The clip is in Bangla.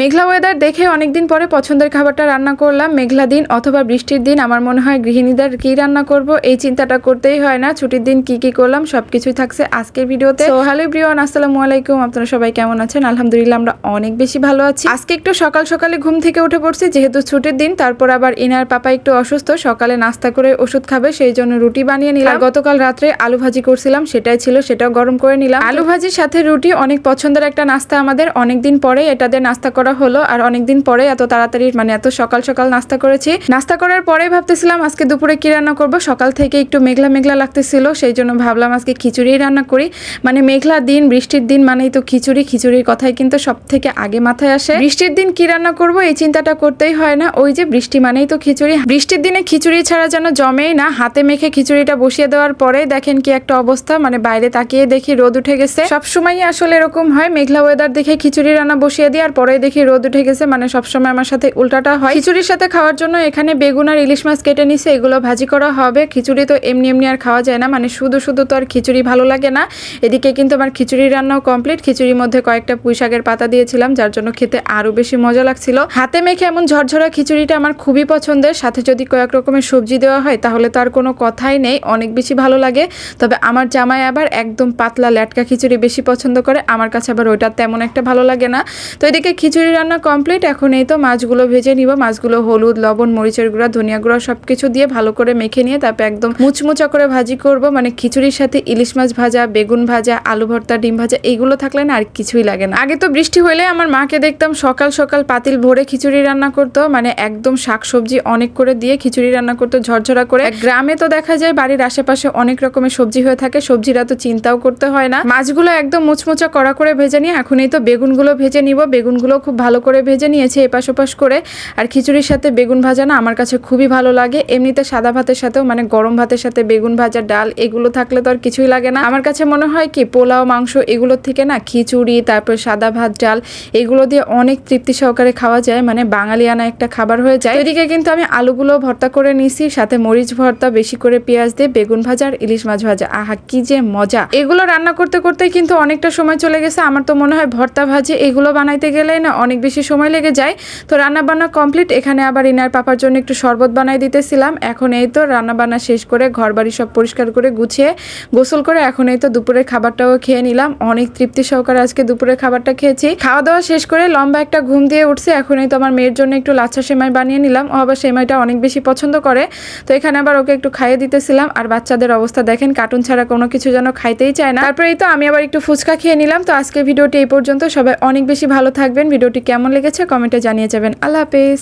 মেঘলা ওয়েদার দেখে অনেকদিন পরে পছন্দের খাবারটা রান্না করলাম। মেঘলা দিন অথবা বৃষ্টির দিন, আমার মনে হয় গৃহিণীদের কি রান্না করব, এই চিন্তাটা করতেই হয় না। ছুটির দিন কি কি করলাম, সবকিছুই থাকছে আজকের ভিডিওতে। তো হ্যালো ব্রিওয়ান আসসালামু আলাইকুম। আপনারা সবাই কেমন আছেন? আলহামদুলিল্লাহ, আমরা অনেক বেশি ভালো আছি। আজকে একটু সকাল সকালে ঘুম থেকে উঠে পড়ছি, যেহেতু ছুটির দিন, তারপর আবার ইনার পাপা একটু অসুস্থ, সকালে নাস্তা করে ওষুধ খাবে, সেই জন্য রুটি বানিয়ে নিলাম। গতকাল রাত্রে আলু ভাজি করছিলাম, সেটাই ছিল, সেটাও গরম করে নিলাম। আলু ভাজির সাথে রুটি অনেক পছন্দের একটা নাস্তা আমাদের। অনেকদিন পরে এটা দিয়ে নাস্তা করা হলো আর অনেকদিন পরে এত তাড়াতাড়ি মানে এত সকাল সকাল নাস্তা করেছি। নাস্তা করার পরে ভাবতেছিলাম আজকে দুপুরে কি রান্না করব। সকাল থেকে একটু মেঘলা মেঘলা লাগতেছিল সেই জন্য ভাবলাম আজকে খিচুড়ি রান্না করি। মানে মেঘলা দিন, বৃষ্টির দিন মানেই তো খিচুড়ি। খিচুড়ির কথাই কিন্তু সব থেকে আগে মাথায় আসে। বৃষ্টির দিন কি রান্না করব এই চিন্তাটা করতেই হয় না। ওই যে বৃষ্টি মানেই তো খিচুড়ি। বৃষ্টির দিনে খিচুড়ি ছাড়া যেন জমেই না, হাতে মেখে খিচুড়িটা বসিয়ে দেওয়ার পরে দেখেন কি একটা অবস্থা। মানে বাইরে তাকিয়ে দেখি রোদ উঠে গেছে। সবসময় আসলে এরকম হয়, মেঘলা ওয়েদার দেখে খিচুড়ি রান্না বসিয়ে দিই আর পরে দেখি রোদ উঠে গেছে মানে সবসময় আমার সাথে উল্টাটা হয়। খিচুড়ির সাথে খাওয়ার জন্য এখানে বেগুন আর ইলিশ মাছ কেটে নিছে, এগুলো ভাজি করা হবে। খিচুড়ি তো এমনি এমনি আর খাওয়া যায় না মানে শুধু শুধু তো আর খিচুড়ি ভালো লাগে না। এদিকে কিন্তু আমার খিচুড়ি রান্নাও কমপ্লিট খিচুড়ির মধ্যে কয়েকটা পুঁই শাকের পাতা দিয়েছিলাম, যার জন্য খেতে আরও বেশি মজা লাগছিল। হাতে মেখে এমন ঝরঝরা খিচুড়িটা আমার খুবই পছন্দের। সাথে যদি কয়েক রকমের সবজি দেওয়া হয়, তাহলে তো আর কোনো কথাই নেই, অনেক বেশি ভালো লাগে। তবে আমার জামাই আবার একদম পাতলা ল্যাটকা খিচুড়ি বেশি পছন্দ করে, আমার কাছে আবার ওইটা তেমন একটা ভালো লাগে না। তো এদিকে খিচুড়ি রান্না কমপ্লিট এখন এই তো মাছগুলো ভেজে নিব। মাছগুলো হলুদ, লবণ, মরিচের গুঁড়া, ধনিয়া গুঁড়া সব কিছু দিয়ে ভালো করে মেখে নিয়ে তারপর একদম মুচমুচা করে ভাজি করব। মানে খিচুড়ির সাথে ইলিশ মাছ ভাজা, বেগুন ভাজা, আলু ভর্তা, ডিম ভাজা, এইগুলো থাকলে না আর কিছুই লাগে না। আগে তো বৃষ্টি হলে আমার মাকে দেখতাম সকাল সকাল পাতিল ভরে খিচুড়ি রান্না করতো। মানে একদম শাকসবজি অনেক করে দিয়ে খিচুড়ি রান্না করতো ঝরঝরা করে। গ্রামে তো দেখা যায় বাড়ির আশেপাশে অনেক রকমের সবজি হয়ে থাকে। সবজিরা তো চিন্তাও করতে হয় না। মাছগুলো একদম মুচমুচা করা করে ভেজে নিয়ে এখনই তো বেগুনগুলো ভেজে নিব। বেগুনগুলো খুব ভালো করে ভেজে নিয়েছি, এপাশ ওপাশ করে। আর খিচুড়ির সাথে বেগুন ভাজা না আমার কাছে খুবই ভালো লাগে। এমনিতে সাদা ভাতের সাথেও মানে গরম ভাতের সাথে বেগুন ভাজা, ডাল এগুলো থাকলে তো আর কিছুই লাগে না। আমার কাছে মনে হয় কি, পোলাও, মাংস এগুলোর থেকে না খিচুড়ি, তারপর সাদা ভাত, ডাল এগুলো দিয়ে অনেক তৃপ্তি সহকারে খাওয়া যায়। মানে বাঙালিয়ানা একটা খাবার হয়ে যায়। এদিকে কিন্তু আমি আলুগুলো ভর্তা করে নিছি সাথে মরিচ ভর্তা, বেশি করে পেঁয়াজ দিয়ে, বেগুন ভাজা আর ইলিশ মাছ ভাজা। আহা, কি যে মজা! এগুলো রান্না করতে করতে কিন্তু অনেকটা সময় চলে গেছে। আমার তো মনে হয় ভর্তা ভাজি এগুলো বানাইতে গেলে না অনেক বেশি সময় লেগে যায়। তো রান্না বান্না কমপ্লিট এখানে আবার ইনার পাপার জন্য একটু শরবত বানাই দিতেছিলাম। এখন এই তো রান্না বান্না শেষ করে ঘর বাড়ি সব পরিষ্কার করে গুছিয়ে গোসল করে এখন এই তো দুপুরের খাবারটাও খেয়ে নিলাম। অনেক তৃপ্তি সহকারে আজকে দুপুরের খাবারটা খেয়েছি। খাওয়া দাওয়া শেষ করে লম্বা একটা ঘুম দিয়ে উঠছে। এখন এই তো আমার মেয়ের জন্য একটু লাচ্ছা সেমাই বানিয়ে নিলাম। ও আবার সেমাইটা অনেক বেশি পছন্দ করে। তো এখানে আবার ওকে একটু খাইয়ে দিতেছিলাম। আর বাচ্চাদের অবস্থা দেখেন কার্টুন ছাড়া কোনো কিছু যেন খাইতেই চায় না। তারপরে এই তো আমি আবার একটু ফুচকা খেয়ে নিলাম। তো আজকে ভিডিওটি এই পর্যন্ত। সবাই অনেক বেশি ভালো থাকবেন। ভিডিওটি কেমন লেগেছে কমেন্টে জানিয়ে যাবেন। আল্লাহ হাফেজ।